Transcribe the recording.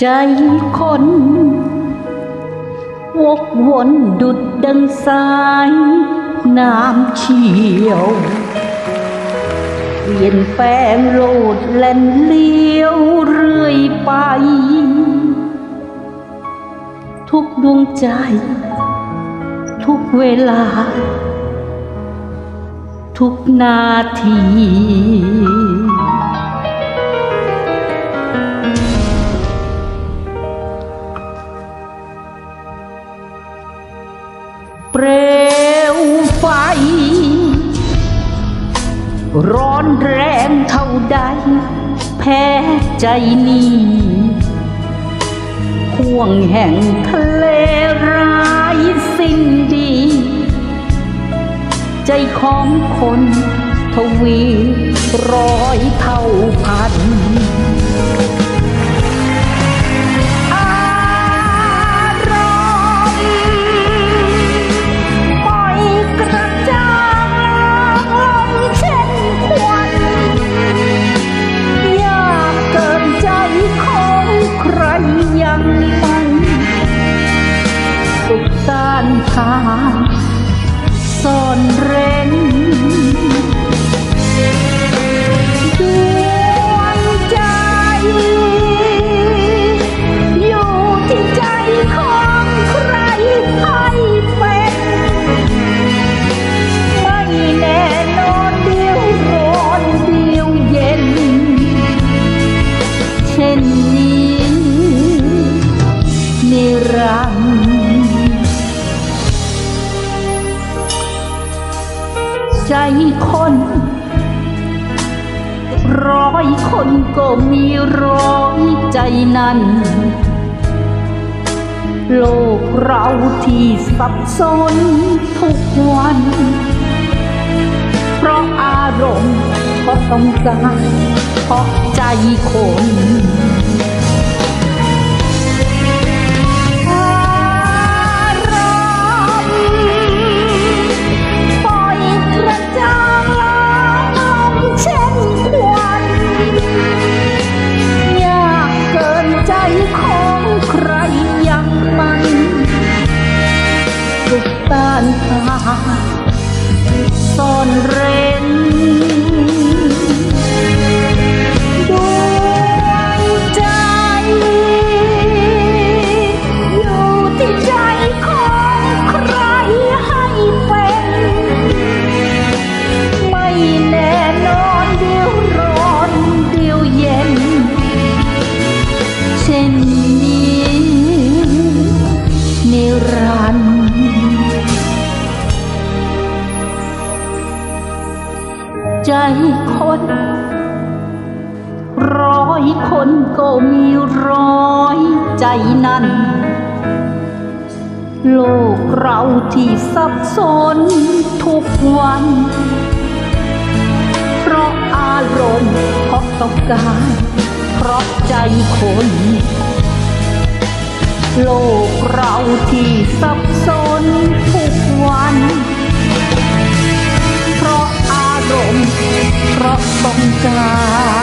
ใจคน วกวนดุดดังสายน้ำเชี่ยวเปลี่ยนแปลงโลดแล่นเลี้ยวเรื่อยไป ทุกดวงใจ ทุกเวลา ทุกนาที ไฟ ร้อนแรงเท่าใด แพ้ใจนี้ห่วงแห่งทะเลร้ายสิ้นดี ใจของคนทวีร้อยเท่า ทานซ่อนร คน ร้อยคนก็มีร้อยใจนั้น โลกเราที่สับสนทุกวัน เพราะอารมณ์เพราะต้องการเพราะใจคน ใจคน ร้อยคนก็มีร้อยใจนั้น โลกเราที่สับสนทุกวัน เพราะอารมณ์เพราะต้องการ เพราะใจคน โลกเราที่สับสน ต้องการ